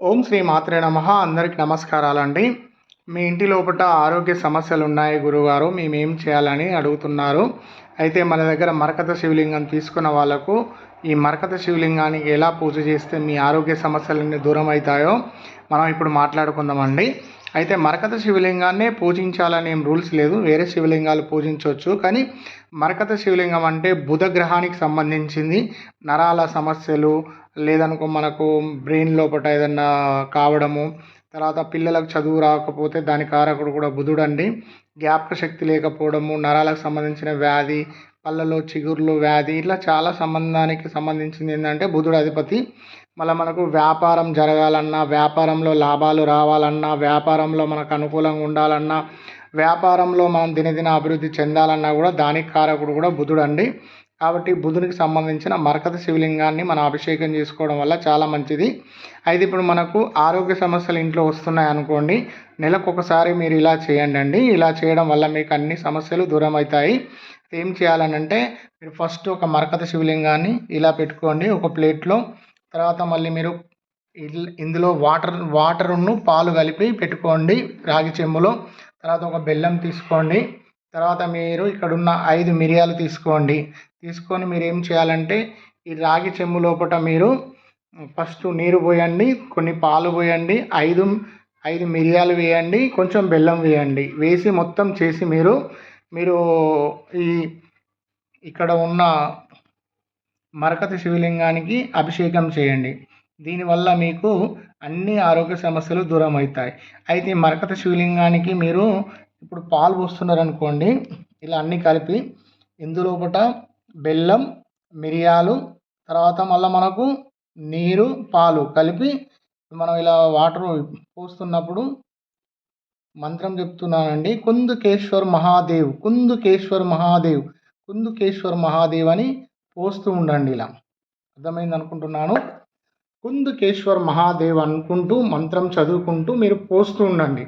ఓం శ్రీ మాత్రే నమ. అందరికి నమస్కారాలండి. మీ ఇంటి లోపల ఆరోగ్య సమస్యలు ఉన్నాయి గురుగారు మేమేం చేయాలని అడుగుతున్నారు. అయితే మన దగ్గర మరకత శివలింగం తీసుకున్న వాళ్ళకు ఈ మరకత శివలింగానికి ఎలా పూజ చేస్తే మీ ఆరోగ్య సమస్యలన్నీ దూరం అవుతాయో మనం ఇప్పుడు మాట్లాడుకుందామండి. అయితే మరకత శివలింగాన్నే పూజించాలని ఏం రూల్స్ లేదు. వేరే శివలింగాలు పూజించవచ్చు. కానీ మరకత శివలింగం అంటే బుధ గ్రహానికి సంబంధించింది. నరాల సమస్యలు లేదనుకో మనకు బ్రెయిన్ లోపల ఏదన్నా కావడము తర్వాత పిల్లలకు చదువు రాకపోతే దాని కారకుడు కూడా బుధుడు అండి జ్ఞాపక శక్తి లేకపోవడము నరాలకు సంబంధించిన వ్యాధి పళ్ళలో చిగుర్లు వ్యాధి ఇట్లా చాలా సంబంధానికి సంబంధించింది ఏంటంటే బుధుడు అధిపతి. మళ్ళీ మనకు వ్యాపారం జరగాలన్నా వ్యాపారంలో లాభాలు రావాలన్నా వ్యాపారంలో మనకు అనుకూలంగా ఉండాలన్నా వ్యాపారంలో మనం దినదిన అభివృద్ధి చెందాలన్నా కూడా దానికి కారకుడు కూడా బుధుడు అండి కాబట్టి బుధునికి సంబంధించిన మరకత శివలింగాన్ని మనం అభిషేకం చేసుకోవడం వల్ల చాలా మంచిది. అయితే ఇప్పుడు మనకు ఆరోగ్య సమస్యలు ఇంట్లో వస్తున్నాయి అనుకోండి నెలకు ఒకసారి మీరు ఇలా చేయండి అండి ఇలా చేయడం వల్ల మీకు అన్ని సమస్యలు దూరం అవుతాయి ఏం చేయాలనంటే మీరు ఫస్ట్ ఒక మరకత శివలింగాన్ని ఇలా పెట్టుకోండి ఒక ప్లేట్లో. తర్వాత మళ్ళీ మీరు ఇందులో వాటర్ వాటర్ను పాలు కలిపి పెట్టుకోండి రాగి చెంబులో. తర్వాత ఒక బెల్లం తీసుకోండి. తర్వాత మీరు ఇక్కడున్న ఐదు మిరియాలు తీసుకోండి. తీసుకొని మీరు ఏం చేయాలంటే ఈ రాగి చెంబు లోపల మీరు ఫస్ట్ నీరు పోయండి కొన్ని పాలు పోయండి ఐదు ఐదు మిరియాలు వేయండి కొంచెం బెల్లం వేయండి. వేసి మొత్తం చేసి మీరు మీరు ఈ ఇక్కడ ఉన్న మరకత శివలింగానికి అభిషేకం చేయండి. దీనివల్ల మీకు అన్ని ఆరోగ్య సమస్యలు దూరం అవుతాయి అయితే మరకత శివలింగానికి మీరు ఇప్పుడు పాలు పోస్తున్నారు అనుకోండి ఇలా అన్నీ కలిపి ఇందులోపట బెల్లం మిరియాలు తర్వాత మళ్ళీ మనకు నీరు పాలు కలిపి మనం ఇలా వాటర్ పోస్తున్నప్పుడు మంత్రం చెప్తున్నానండి కుందుకేశ్వర్ మహాదేవ్ కుందుకేశ్వర్ మహాదేవ్ కుందుకేశ్వర్ మహాదేవ్ అని పోస్తూ ఉండండి ఇలా. అర్థమైంది అనుకుంటున్నాను? కుందుకేశ్వర్ మహాదేవ్ అనుకుంటూ మంత్రం చదువుకుంటూ మీరు పోస్తూ ఉండండి.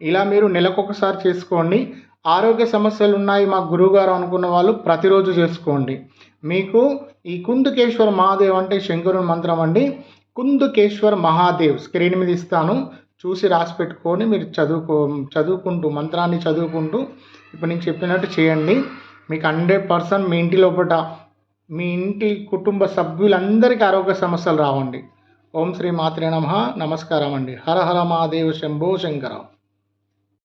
ఇలా మీరు నెలకొకసారి చేసుకోండి. ఆరోగ్య సమస్యలు ఉన్నాయి మా గురువుగారు అనుకున్న వాళ్ళు ప్రతిరోజు చేసుకోండి. మీకు ఈ కుందుకేశ్వర్ మహాదేవ్ అంటే శంకరుని మంత్రం అండి. కుందుకేశ్వర్ మహాదేవ్ స్క్రీన్ మీద ఇస్తాను. చూసి రాసి పెట్టుకొని మీరు చదువుకో చదువుకుంటూ మంత్రాన్ని చదువుకుంటూ ఇప్పుడు నేను చెప్పినట్టు చేయండి. మీకు హండ్రెడ్ పర్సెంట్ మీ ఇంటి లోపల మీ ఇంటి కుటుంబ సభ్యులందరికీ ఆరోగ్య సమస్యలు రావండి. ఓం శ్రీ మాత్రే నమ. నమస్కారం అండి హర హర మహాదేవ్ శంభో శంకర.